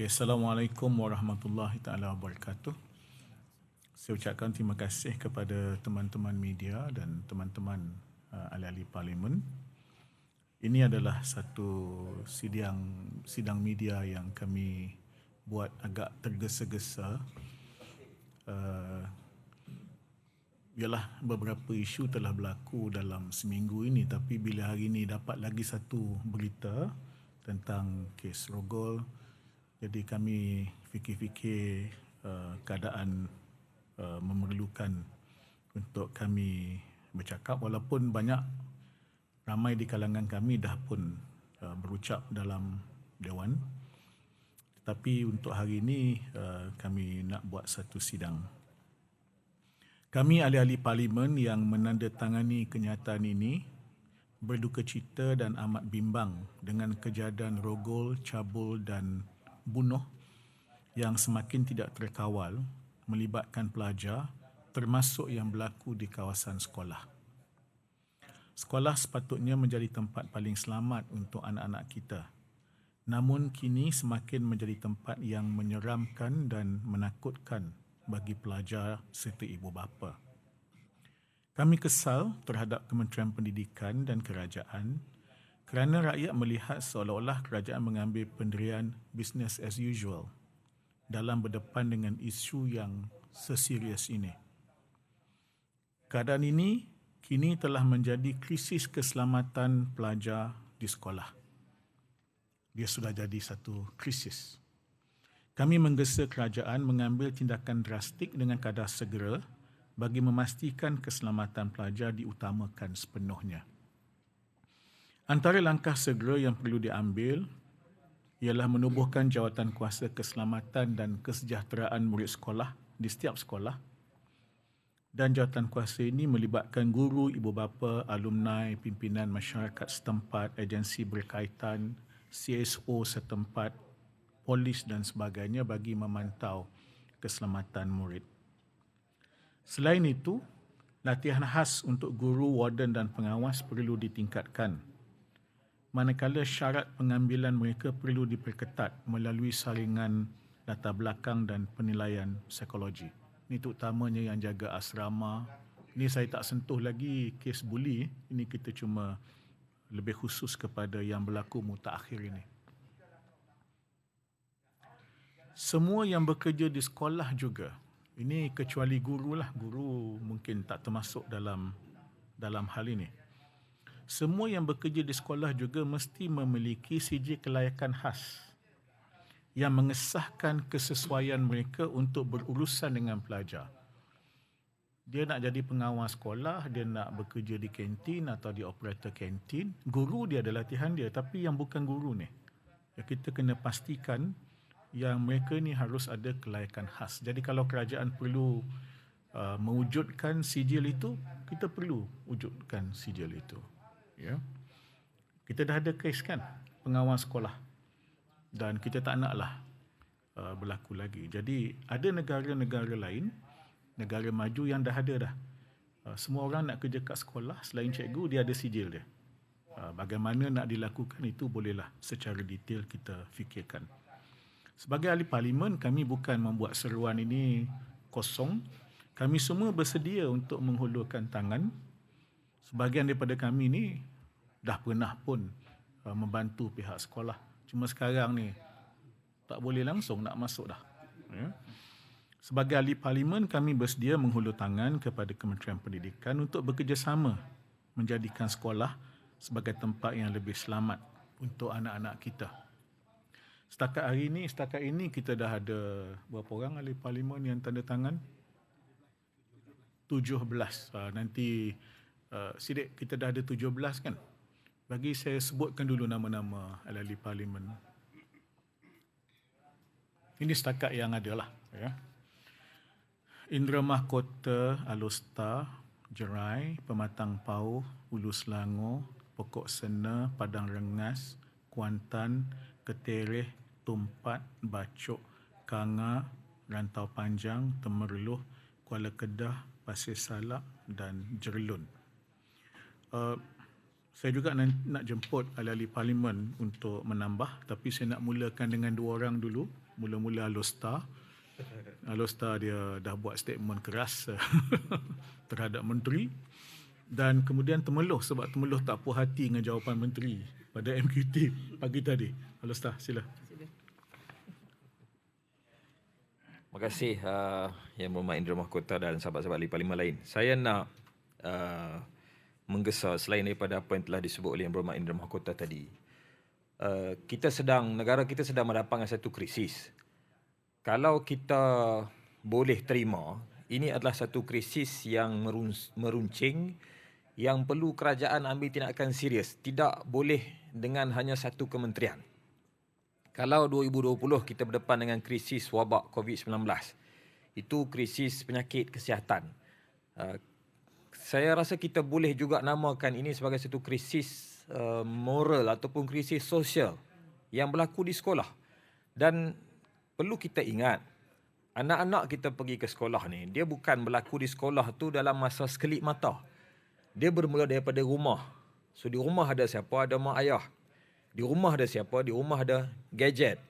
Okay, Assalamualaikum warahmatullahi taala wabarakatuh. Saya ucapkan terima kasih kepada teman-teman media dan teman-teman uh, ahli-ahli parlimen. Ini adalah satu sidang sidang media yang kami buat agak tergesa-gesa. Uh, beberapa isu telah berlaku dalam seminggu ini tapi bila hari ini dapat lagi satu berita tentang kes rogol jadi kami fikir-fikir uh, keadaan uh, memerlukan untuk kami bercakap. Walaupun banyak ramai di kalangan kami dah pun uh, berucap dalam dewan. Tetapi untuk hari ini uh, kami nak buat satu sidang. Kami ahli-ahli parlimen yang menandatangani kenyataan ini berduka cita dan amat bimbang dengan kejadian rogol, cabul dan bunuh yang semakin tidak terkawal melibatkan pelajar termasuk yang berlaku di kawasan sekolah. Sekolah sepatutnya menjadi tempat paling selamat untuk anak-anak kita. Namun kini semakin menjadi tempat yang menyeramkan dan menakutkan bagi pelajar serta ibu bapa. Kami kesal terhadap Kementerian Pendidikan dan Kerajaan kerana rakyat melihat seolah-olah kerajaan mengambil pendirian business as usual dalam berdepan dengan isu yang seserius ini. Keadaan ini kini telah menjadi krisis keselamatan pelajar di sekolah. Dia sudah jadi satu krisis. Kami menggesa kerajaan mengambil tindakan drastik dengan kadar segera bagi memastikan keselamatan pelajar diutamakan sepenuhnya. Antara langkah segera yang perlu diambil ialah menubuhkan jawatan kuasa keselamatan dan kesejahteraan murid sekolah di setiap sekolah. Dan jawatan kuasa ini melibatkan guru, ibu bapa, alumni, pimpinan masyarakat setempat, agensi berkaitan, CSO setempat, polis dan sebagainya bagi memantau keselamatan murid. Selain itu, latihan khas untuk guru, warden dan pengawas perlu ditingkatkan manakala syarat pengambilan mereka perlu diperketat melalui saringan data belakang dan penilaian psikologi. Ini terutamanya yang jaga asrama. Ini saya tak sentuh lagi kes buli. Ini kita cuma lebih khusus kepada yang berlaku mutakhir ini. Semua yang bekerja di sekolah juga. Ini kecuali guru lah. Guru mungkin tak termasuk dalam dalam hal ini semua yang bekerja di sekolah juga mesti memiliki sijil kelayakan khas yang mengesahkan kesesuaian mereka untuk berurusan dengan pelajar. Dia nak jadi pengawas sekolah, dia nak bekerja di kantin atau di operator kantin. Guru dia ada latihan dia, tapi yang bukan guru ni. Ya, kita kena pastikan yang mereka ni harus ada kelayakan khas. Jadi kalau kerajaan perlu uh, mewujudkan sijil itu, kita perlu wujudkan sijil itu ya. Kita dah ada kes kan pengawas sekolah. Dan kita tak naklah uh, berlaku lagi. Jadi ada negara-negara lain negara maju yang dah ada dah. Uh, semua orang nak kerja kat sekolah selain cikgu dia ada sijil dia. Uh, bagaimana nak dilakukan itu bolehlah secara detail kita fikirkan. Sebagai ahli parlimen kami bukan membuat seruan ini kosong. Kami semua bersedia untuk menghulurkan tangan sebahagian daripada kami ni dah pernah pun uh, membantu pihak sekolah. Cuma sekarang ni tak boleh langsung nak masuk dah. Ya. Sebagai ahli parlimen, kami bersedia menghulur tangan kepada Kementerian Pendidikan untuk bekerjasama menjadikan sekolah sebagai tempat yang lebih selamat untuk anak-anak kita. Setakat hari ini, setakat ini kita dah ada berapa orang ahli parlimen yang tanda tangan? 17. Uh, nanti uh, sidik kita dah ada 17 kan? Bagi saya sebutkan dulu nama-nama ahli parlimen. Ini setakat yang ada lah. Ya. Indra Mahkota, Alusta, Jerai, Pematang Pau, Ulu Selangor, Pokok Sena, Padang Rengas, Kuantan, Ketereh, Tumpat, Bacok, Kanga, Rantau Panjang, Temerloh, Kuala Kedah, Pasir Salak dan Jerlun. Uh, Saya juga nak, nak jemput ahli-ahli parlimen untuk menambah tapi saya nak mulakan dengan dua orang dulu. Mula-mula Alostar. Alostar dia dah buat statement keras terhadap menteri dan kemudian Temeloh sebab Temeloh tak puas hati dengan jawapan menteri pada MQT pagi tadi. Alostar, sila. Terima kasih uh, Yang Berhormat Indra Mahkota dan sahabat-sahabat ahli parlimen lain. Saya nak uh, menggesa selain daripada apa yang telah disebut oleh Yang Berhormat Indra Mahkota tadi. Uh, kita sedang, negara kita sedang mendapatkan satu krisis. Kalau kita boleh terima, ini adalah satu krisis yang meruncing yang perlu kerajaan ambil tindakan serius. Tidak boleh dengan hanya satu kementerian. Kalau 2020 kita berdepan dengan krisis wabak COVID-19, itu krisis penyakit kesihatan. Uh, saya rasa kita boleh juga namakan ini sebagai satu krisis uh, moral ataupun krisis sosial yang berlaku di sekolah. Dan perlu kita ingat, anak-anak kita pergi ke sekolah ni, dia bukan berlaku di sekolah tu dalam masa sekelip mata. Dia bermula daripada rumah. So di rumah ada siapa? Ada mak ayah. Di rumah ada siapa? Di rumah ada gadget.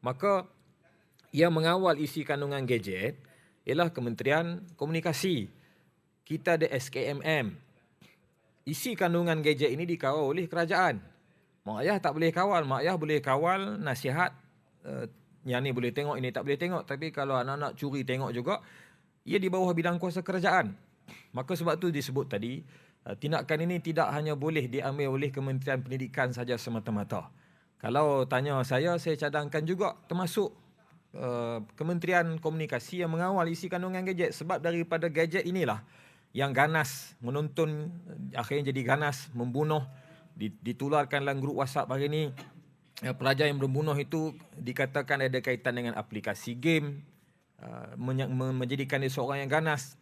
Maka yang mengawal isi kandungan gadget ialah Kementerian Komunikasi kita ada SKMM. Isi kandungan gadget ini dikawal oleh kerajaan. Mak ayah tak boleh kawal. Mak ayah boleh kawal nasihat. Uh, yang ni boleh tengok, ini tak boleh tengok. Tapi kalau anak-anak curi tengok juga, ia di bawah bidang kuasa kerajaan. Maka sebab tu disebut tadi, uh, tindakan ini tidak hanya boleh diambil oleh Kementerian Pendidikan saja semata-mata. Kalau tanya saya, saya cadangkan juga termasuk uh, Kementerian Komunikasi yang mengawal isi kandungan gadget. Sebab daripada gadget inilah, yang ganas menonton akhirnya jadi ganas membunuh. Ditularkan dalam grup WhatsApp hari ini eh, pelajar yang membunuh itu dikatakan ada kaitan dengan aplikasi game. Uh, menjadikan dia seorang yang ganas.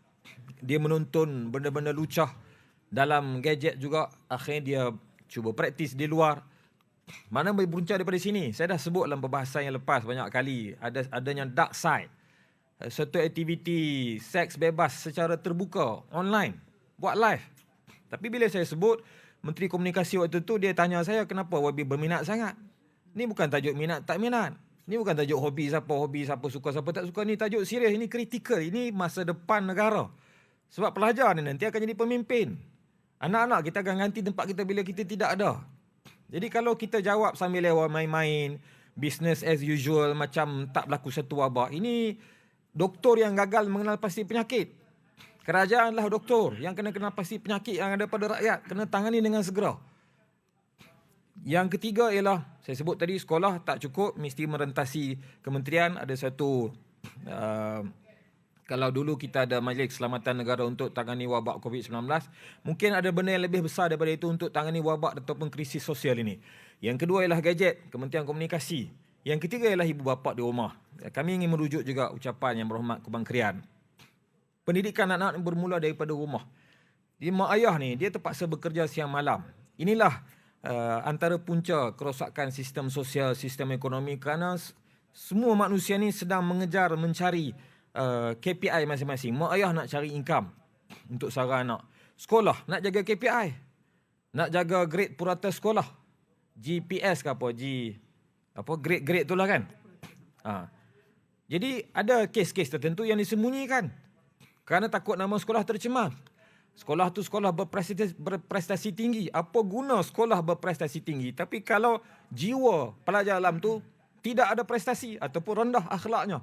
Dia menonton benda-benda lucah dalam gadget juga. Akhirnya dia cuba praktis di luar. Mana boleh beruncang daripada sini? Saya dah sebut dalam perbahasan yang lepas banyak kali. Ada adanya dark side. Eh, satu aktiviti seks bebas secara terbuka online. Buat live. Tapi bila saya sebut menteri komunikasi waktu tu dia tanya saya kenapa Wabi berminat sangat? Ni bukan tajuk minat tak minat. Ni bukan tajuk hobi siapa hobi siapa suka siapa tak suka. Ni tajuk serius ini kritikal. Ini masa depan negara. Sebab pelajar ni nanti akan jadi pemimpin. Anak-anak kita akan ganti tempat kita bila kita tidak ada. Jadi kalau kita jawab sambil lewat main-main business as usual macam tak berlaku satu wabak ini doktor yang gagal mengenal pasti penyakit. Kerajaanlah doktor yang kena kenal pasti penyakit yang ada pada rakyat. Kena tangani dengan segera. Yang ketiga ialah, saya sebut tadi sekolah tak cukup, mesti merentasi kementerian. Ada satu, uh, kalau dulu kita ada majlis keselamatan negara untuk tangani wabak COVID-19, mungkin ada benda yang lebih besar daripada itu untuk tangani wabak ataupun krisis sosial ini. Yang kedua ialah gadget, Kementerian Komunikasi. Yang ketiga ialah ibu bapa di rumah. Kami ingin merujuk juga ucapan yang berhormat Kubang Krian. Pendidikan anak-anak bermula daripada rumah. Di mak ayah ni, dia terpaksa bekerja siang malam. Inilah uh, antara punca kerosakan sistem sosial, sistem ekonomi kerana semua manusia ni sedang mengejar, mencari uh, KPI masing-masing. Mak ayah nak cari income untuk seorang anak. Sekolah nak jaga KPI. Nak jaga grade purata sekolah. GPS ke apa? G, apa grade-grade tu lah kan? Ha. Jadi ada kes-kes tertentu yang disembunyikan kerana takut nama sekolah tercemar. Sekolah tu sekolah berprestasi, berprestasi tinggi. Apa guna sekolah berprestasi tinggi tapi kalau jiwa pelajar dalam tu tidak ada prestasi ataupun rendah akhlaknya.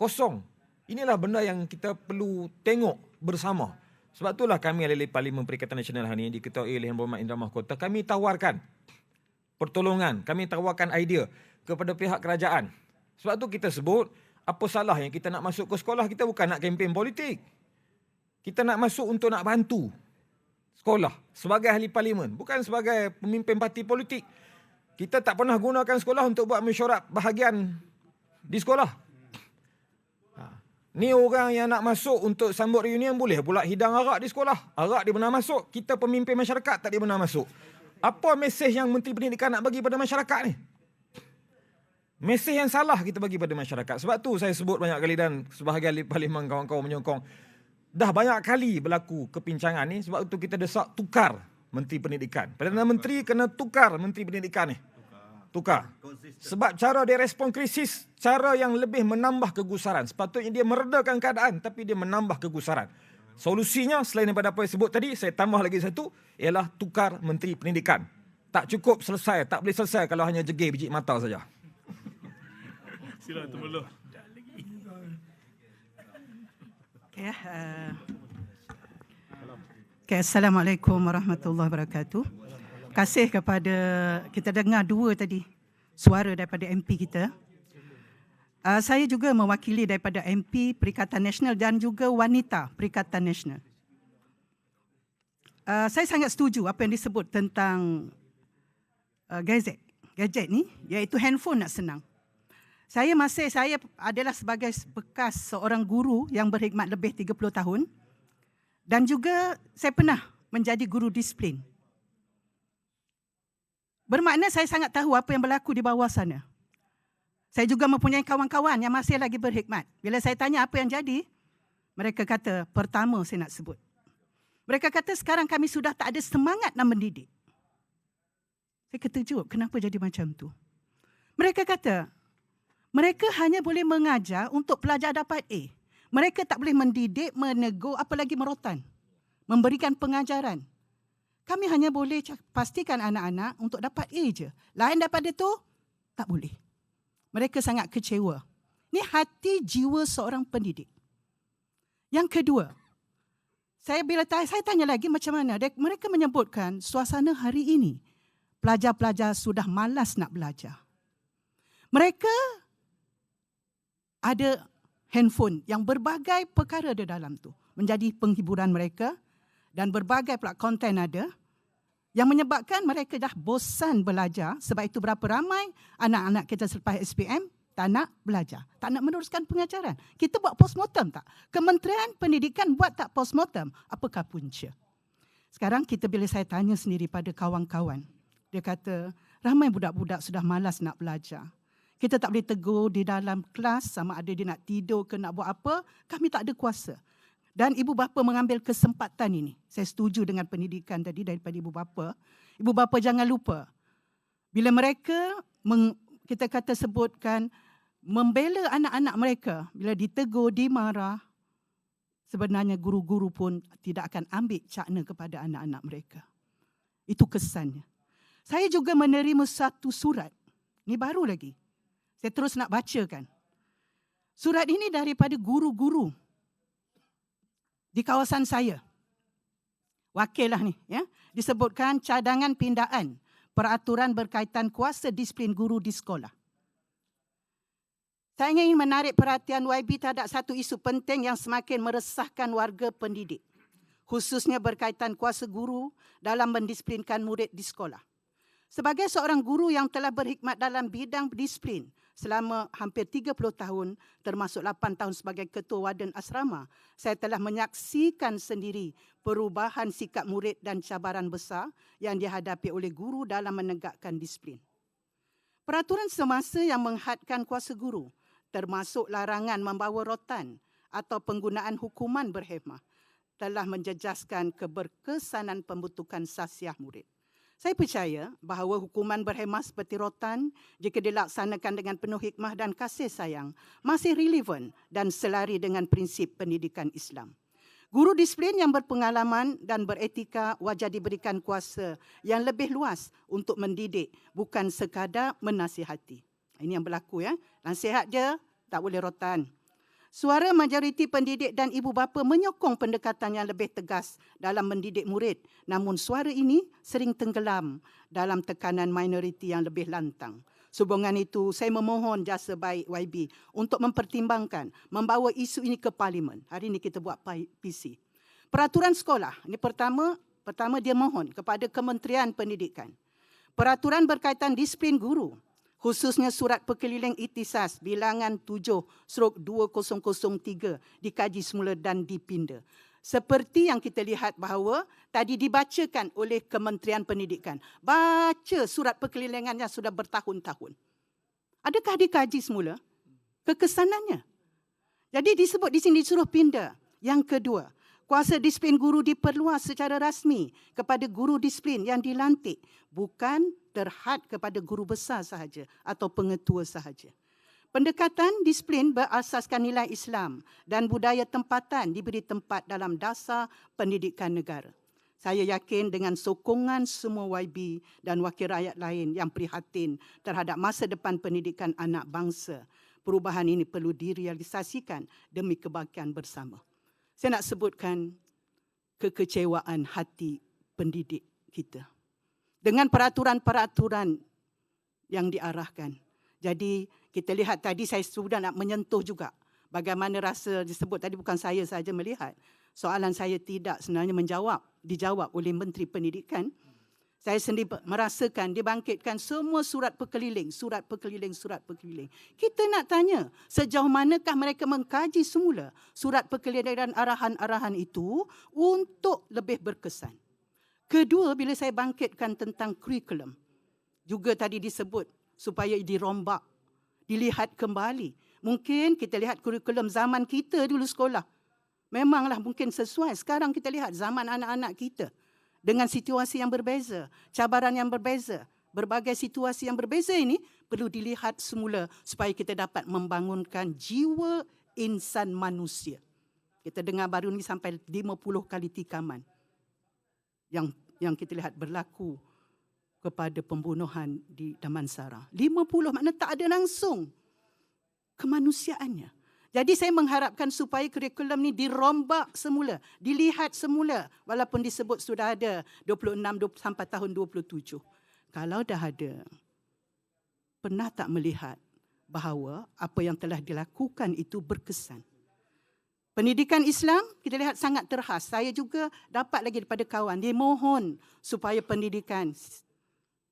Kosong. Inilah benda yang kita perlu tengok bersama. Sebab itulah kami ahli Parlimen Perikatan Nasional hari ini diketuai oleh Yang Berhormat Indra Mahkota. Kami tawarkan pertolongan, kami tawarkan idea kepada pihak kerajaan sebab tu kita sebut, apa salah yang kita nak masuk ke sekolah, kita bukan nak kempen politik. Kita nak masuk untuk nak bantu sekolah sebagai ahli parlimen, bukan sebagai pemimpin parti politik. Kita tak pernah gunakan sekolah untuk buat mesyuarat bahagian di sekolah. Ha. Ni orang yang nak masuk untuk sambut reunion boleh pula hidang arak di sekolah. Arak dia benar masuk. Kita pemimpin masyarakat tak dia benar masuk. Apa mesej yang Menteri Pendidikan nak bagi pada masyarakat ni? Mesej yang salah kita bagi pada masyarakat. Sebab tu saya sebut banyak kali dan sebahagian parlimen kawan-kawan menyokong. Dah banyak kali berlaku kepincangan ni sebab tu kita desak tukar Menteri Pendidikan. Perdana Menteri kena tukar Menteri Pendidikan ni. Tukar. Sebab cara dia respon krisis, cara yang lebih menambah kegusaran. Sepatutnya dia meredakan keadaan tapi dia menambah kegusaran. Solusinya selain daripada apa yang sebut tadi, saya tambah lagi satu, ialah tukar Menteri Pendidikan. Tak cukup selesai, tak boleh selesai kalau hanya jegir biji mata saja. Sila Tumuluh. Okay, uh, okay, Assalamualaikum warahmatullahi wabarakatuh. Terima kasih kepada kita dengar dua tadi suara daripada MP kita. Uh, saya juga mewakili daripada MP Perikatan Nasional dan juga wanita Perikatan Nasional. Uh, saya sangat setuju apa yang disebut tentang uh, gadget. Gadget ni iaitu handphone nak senang. Saya masih saya adalah sebagai bekas seorang guru yang berkhidmat lebih 30 tahun dan juga saya pernah menjadi guru disiplin. Bermakna saya sangat tahu apa yang berlaku di bawah sana. Saya juga mempunyai kawan-kawan yang masih lagi berhikmat. Bila saya tanya apa yang jadi, mereka kata, pertama saya nak sebut. Mereka kata sekarang kami sudah tak ada semangat nak mendidik. Saya keterkejut, kenapa jadi macam tu? Mereka kata, mereka hanya boleh mengajar untuk pelajar dapat A. Mereka tak boleh mendidik, menegur, apalagi merotan. Memberikan pengajaran. Kami hanya boleh pastikan anak-anak untuk dapat A je. Lain daripada itu, tak boleh. Mereka sangat kecewa. Ini hati jiwa seorang pendidik. Yang kedua, saya bila tanya, saya tanya lagi macam mana. Mereka menyebutkan suasana hari ini, pelajar-pelajar sudah malas nak belajar. Mereka ada handphone yang berbagai perkara ada dalam tu. Menjadi penghiburan mereka dan berbagai pula konten ada yang menyebabkan mereka dah bosan belajar sebab itu berapa ramai anak-anak kita selepas SPM tak nak belajar, tak nak meneruskan pengajaran. Kita buat postmortem tak? Kementerian Pendidikan buat tak postmortem? Apakah punca? Sekarang kita bila saya tanya sendiri pada kawan-kawan, dia kata ramai budak-budak sudah malas nak belajar. Kita tak boleh tegur di dalam kelas sama ada dia nak tidur ke nak buat apa, kami tak ada kuasa dan ibu bapa mengambil kesempatan ini. Saya setuju dengan pendidikan tadi daripada ibu bapa. Ibu bapa jangan lupa bila mereka meng, kita kata sebutkan membela anak-anak mereka bila ditegur, dimarah sebenarnya guru-guru pun tidak akan ambil cakna kepada anak-anak mereka. Itu kesannya. Saya juga menerima satu surat. Ini baru lagi. Saya terus nak bacakan. Surat ini daripada guru-guru di kawasan saya. Wakil lah ni. Ya. Disebutkan cadangan pindaan peraturan berkaitan kuasa disiplin guru di sekolah. Saya ingin menarik perhatian YB terhadap satu isu penting yang semakin meresahkan warga pendidik. Khususnya berkaitan kuasa guru dalam mendisiplinkan murid di sekolah. Sebagai seorang guru yang telah berhikmat dalam bidang disiplin, selama hampir 30 tahun termasuk 8 tahun sebagai ketua waden asrama saya telah menyaksikan sendiri perubahan sikap murid dan cabaran besar yang dihadapi oleh guru dalam menegakkan disiplin. Peraturan semasa yang menghadkan kuasa guru termasuk larangan membawa rotan atau penggunaan hukuman berhemah telah menjejaskan keberkesanan pembentukan sasiah murid saya percaya bahawa hukuman berhemah seperti rotan jika dilaksanakan dengan penuh hikmah dan kasih sayang masih relevan dan selari dengan prinsip pendidikan Islam. Guru disiplin yang berpengalaman dan beretika wajar diberikan kuasa yang lebih luas untuk mendidik bukan sekadar menasihati. Ini yang berlaku ya. Nasihat dia tak boleh rotan. Suara majoriti pendidik dan ibu bapa menyokong pendekatan yang lebih tegas dalam mendidik murid. Namun suara ini sering tenggelam dalam tekanan minoriti yang lebih lantang. Sehubungan itu, saya memohon jasa baik YB untuk mempertimbangkan membawa isu ini ke parlimen. Hari ini kita buat PC. Peraturan sekolah. Ini pertama, pertama dia mohon kepada Kementerian Pendidikan. Peraturan berkaitan disiplin guru khususnya surat perkeliling itisas bilangan 7 strok 2003 dikaji semula dan dipinda. Seperti yang kita lihat bahawa tadi dibacakan oleh Kementerian Pendidikan. Baca surat perkelilingannya sudah bertahun-tahun. Adakah dikaji semula? Kekesanannya. Jadi disebut di sini disuruh pindah. Yang kedua, Kuasa disiplin guru diperluas secara rasmi kepada guru disiplin yang dilantik, bukan terhad kepada guru besar sahaja atau pengetua sahaja. Pendekatan disiplin berasaskan nilai Islam dan budaya tempatan diberi tempat dalam dasar pendidikan negara. Saya yakin dengan sokongan semua YB dan wakil rakyat lain yang prihatin terhadap masa depan pendidikan anak bangsa, perubahan ini perlu direalisasikan demi kebaikan bersama. Saya nak sebutkan kekecewaan hati pendidik kita. Dengan peraturan-peraturan yang diarahkan. Jadi kita lihat tadi saya sudah nak menyentuh juga bagaimana rasa disebut tadi bukan saya saja melihat. Soalan saya tidak sebenarnya menjawab, dijawab oleh Menteri Pendidikan. Saya sendiri merasakan dibangkitkan semua surat perkeliling, surat perkeliling, surat perkeliling. Kita nak tanya, sejauh manakah mereka mengkaji semula surat perkeliling dan arahan-arahan itu untuk lebih berkesan. Kedua, bila saya bangkitkan tentang kurikulum, juga tadi disebut supaya dirombak, dilihat kembali. Mungkin kita lihat kurikulum zaman kita dulu sekolah. Memanglah mungkin sesuai. Sekarang kita lihat zaman anak-anak kita dengan situasi yang berbeza, cabaran yang berbeza, berbagai situasi yang berbeza ini perlu dilihat semula supaya kita dapat membangunkan jiwa insan manusia. Kita dengar baru ni sampai 50 kali tikaman yang yang kita lihat berlaku kepada pembunuhan di Damansara. 50 makna tak ada langsung kemanusiaannya. Jadi saya mengharapkan supaya kurikulum ni dirombak semula, dilihat semula walaupun disebut sudah ada 26 sampai tahun 27. Kalau dah ada, pernah tak melihat bahawa apa yang telah dilakukan itu berkesan? Pendidikan Islam kita lihat sangat terhas. Saya juga dapat lagi daripada kawan. Dia mohon supaya pendidikan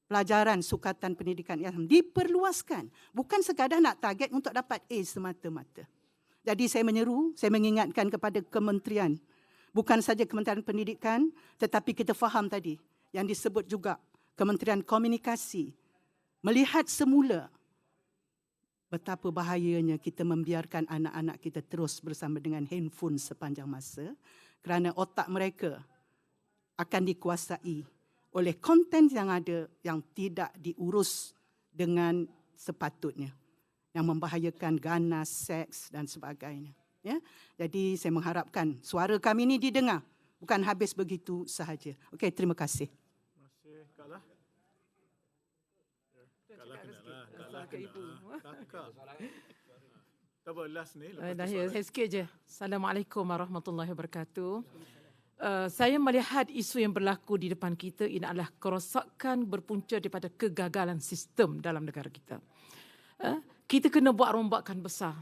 pelajaran sukatan pendidikan Islam diperluaskan. Bukan sekadar nak target untuk dapat A semata-mata. Jadi saya menyeru, saya mengingatkan kepada kementerian. Bukan saja Kementerian Pendidikan, tetapi kita faham tadi yang disebut juga Kementerian Komunikasi. Melihat semula betapa bahayanya kita membiarkan anak-anak kita terus bersama dengan handphone sepanjang masa kerana otak mereka akan dikuasai oleh konten yang ada yang tidak diurus dengan sepatutnya yang membahayakan ganas, seks dan sebagainya. Ya, jadi saya mengharapkan suara kami ini didengar, bukan habis begitu sahaja. Okey, terima kasih Kak Lah. Kak Lah kena lah. Kena lah. Kakak. Tak apa, last ni. Lepas dah tu ya, saya sikit je. Assalamualaikum warahmatullahi wabarakatuh. Uh, saya melihat isu yang berlaku di depan kita ini adalah kerosakan berpunca daripada kegagalan sistem dalam negara kita. Uh, kita kena buat rombakan besar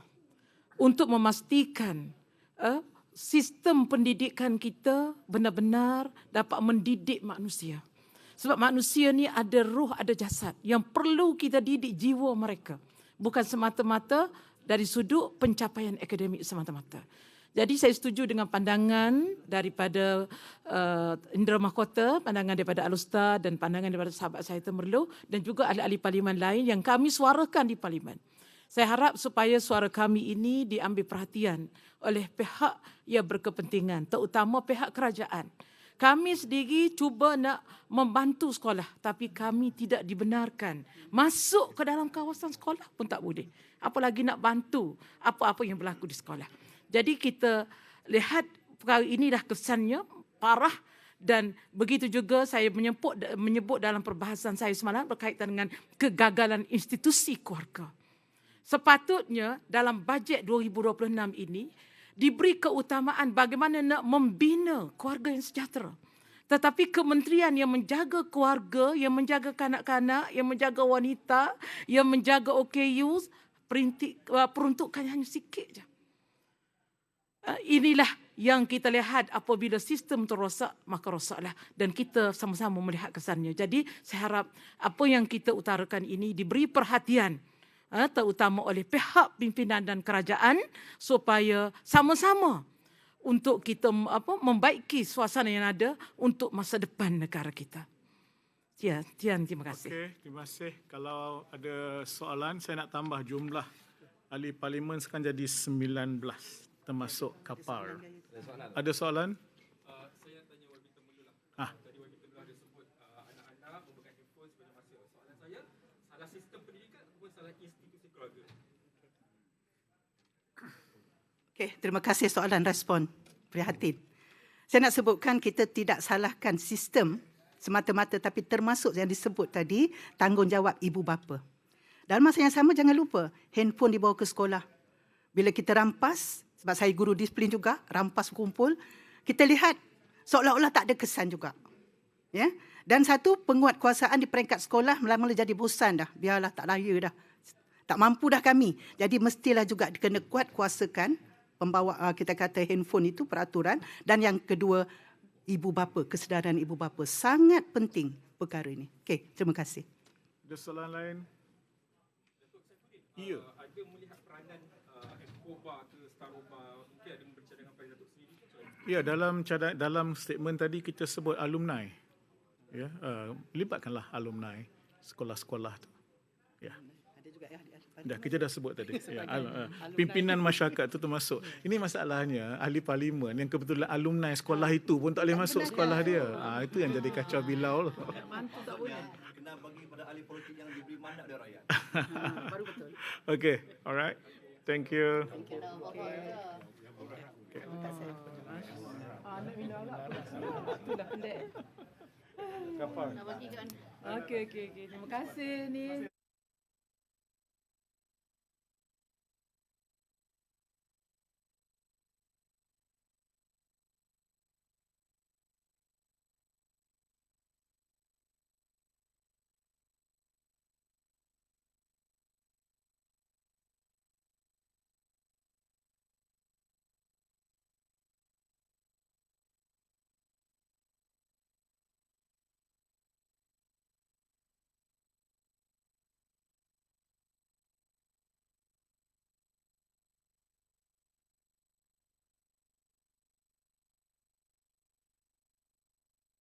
untuk memastikan uh, sistem pendidikan kita benar-benar dapat mendidik manusia. Sebab manusia ni ada ruh, ada jasad yang perlu kita didik jiwa mereka. Bukan semata-mata dari sudut pencapaian akademik semata-mata. Jadi saya setuju dengan pandangan daripada uh, Indra Mahkota, pandangan daripada Alusta dan pandangan daripada sahabat saya Temerloh dan juga ahli-ahli parlimen lain yang kami suarakan di parlimen. Saya harap supaya suara kami ini diambil perhatian oleh pihak yang berkepentingan, terutama pihak kerajaan. Kami sendiri cuba nak membantu sekolah tapi kami tidak dibenarkan masuk ke dalam kawasan sekolah pun tak boleh. Apalagi nak bantu apa-apa yang berlaku di sekolah. Jadi kita lihat perkara ini dah kesannya parah dan begitu juga saya menyebut menyebut dalam perbahasan saya semalam berkaitan dengan kegagalan institusi keluarga. Sepatutnya dalam bajet 2026 ini diberi keutamaan bagaimana nak membina keluarga yang sejahtera. Tetapi kementerian yang menjaga keluarga, yang menjaga kanak-kanak, yang menjaga wanita, yang menjaga OKU, uh, peruntukan hanya sikit je. Uh, inilah yang kita lihat apabila sistem terosak, maka rosaklah. Dan kita sama-sama melihat kesannya. Jadi saya harap apa yang kita utarakan ini diberi perhatian terutama oleh pihak pimpinan dan kerajaan supaya sama-sama untuk kita apa membaiki suasana yang ada untuk masa depan negara kita. Ya, Tian, terima kasih. Okey, terima kasih. Kalau ada soalan, saya nak tambah jumlah ahli parlimen sekarang jadi 19 termasuk kapal. Ada soalan? Okey, terima kasih soalan respon. Prihatin. Saya nak sebutkan kita tidak salahkan sistem semata-mata tapi termasuk yang disebut tadi tanggungjawab ibu bapa. Dalam masa yang sama jangan lupa handphone dibawa ke sekolah. Bila kita rampas, sebab saya guru disiplin juga, rampas kumpul, kita lihat seolah-olah tak ada kesan juga. Ya? Dan satu penguat kuasaan di peringkat sekolah mula-mula jadi bosan dah. Biarlah tak laya dah. Tak mampu dah kami. Jadi mestilah juga kena kuat kuasakan pembawa uh, kita kata handphone itu peraturan dan yang kedua ibu bapa kesedaran ibu bapa sangat penting perkara ini. Okey, terima kasih. Ada soalan lain? Ya. ada melihat peranan uh, Eskoba ke Staroba mungkin ada berbincang dengan Pak Datuk sendiri Ya, dalam cadang, dalam statement tadi kita sebut alumni. Ya, uh, libatkanlah alumni sekolah-sekolah tu. Ya. Dah kita dah sebut tadi. Ya, al, pimpinan masyarakat tu termasuk. Ini masalahnya ahli parlimen yang kebetulan alumni sekolah itu pun tak boleh masuk sekolah dia. Ah itu yang jadi kacau bilau. Mantu tak boleh. kena bagi pada ahli politik yang diberi mandat dari rakyat. baru betul. Okay, alright. Thank you. Ah. Tu dah pendek. Kapal. Okey, okey, okey. Terima kasih ni.